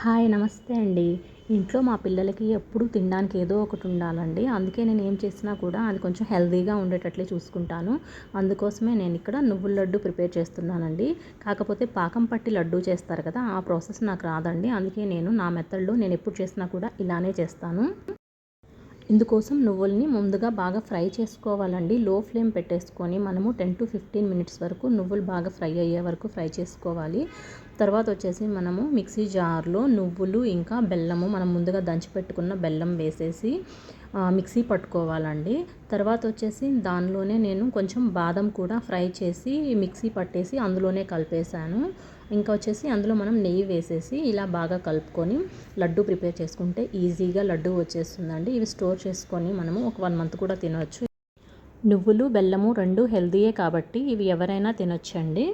Hi నమస్తే అండి. ఇంట్లో మా పిల్లలకి ఎప్పుడు తినడానికి ఏదో ఒకటి ఉండాలండి. అందుకే నేను ఏం చేసినా కూడా అది కొంచెం హెల్తీగా ఉండేటట్లే చూసుకుంటాను. అందుకోసమే నేను ఇక్కడ నువ్వుల లడ్డు ప్రిపేర్ చేస్తున్నానండి. కాకపోతే పాకం పట్టి లడ్డు చేస్తారు కదా ఆ ప్రాసెస్ నాకు రాదండి. అందుకే నేను నా మెథడ్లో నేను ఎప్పుడు చేసినా కూడా ఇలానే చేస్తాను. ఇందుకోసం నువ్వుల్ని ముందుగా బాగా ఫ్రై చేసుకోవాలండి. లో ఫ్లేమ్ పెట్టేసుకొని మనము టెన్ టు ఫిఫ్టీన్ మినిట్స్ వరకు నువ్వులు బాగా ఫ్రై అయ్యే వరకు ఫ్రై చేసుకోవాలి. తర్వాత వచ్చేసి మనము మిక్సీ జార్లో నువ్వులు ఇంకా బెల్లము మనం ముందుగా దంచి పెట్టుకున్న బెల్లం వేసేసి మిక్సీ పట్టుకోవాలండి. తర్వాత వచ్చేసి దానిలోనే నేను కొంచెం బాదం కూడా ఫ్రై చేసి మిక్సీ పట్టేసి అందులోనే కలిపేశాను. ఇంకా వచ్చేసి అందులో మనం నెయ్యి వేసేసి ఇలా బాగా కలుపుకొని లడ్డు ప్రిపేర్ చేసుకుంటే ఈజీగా లడ్డు వచ్చేస్తుందండి. ఇవి స్టోర్ చేసుకొని మనము ఒక వన్ మంత్ కూడా తినవచ్చు నువ్వులు బెల్లము రెండు హెల్తీయే కాబట్టి ఇవి ఎవరైనా తినొచ్చండి.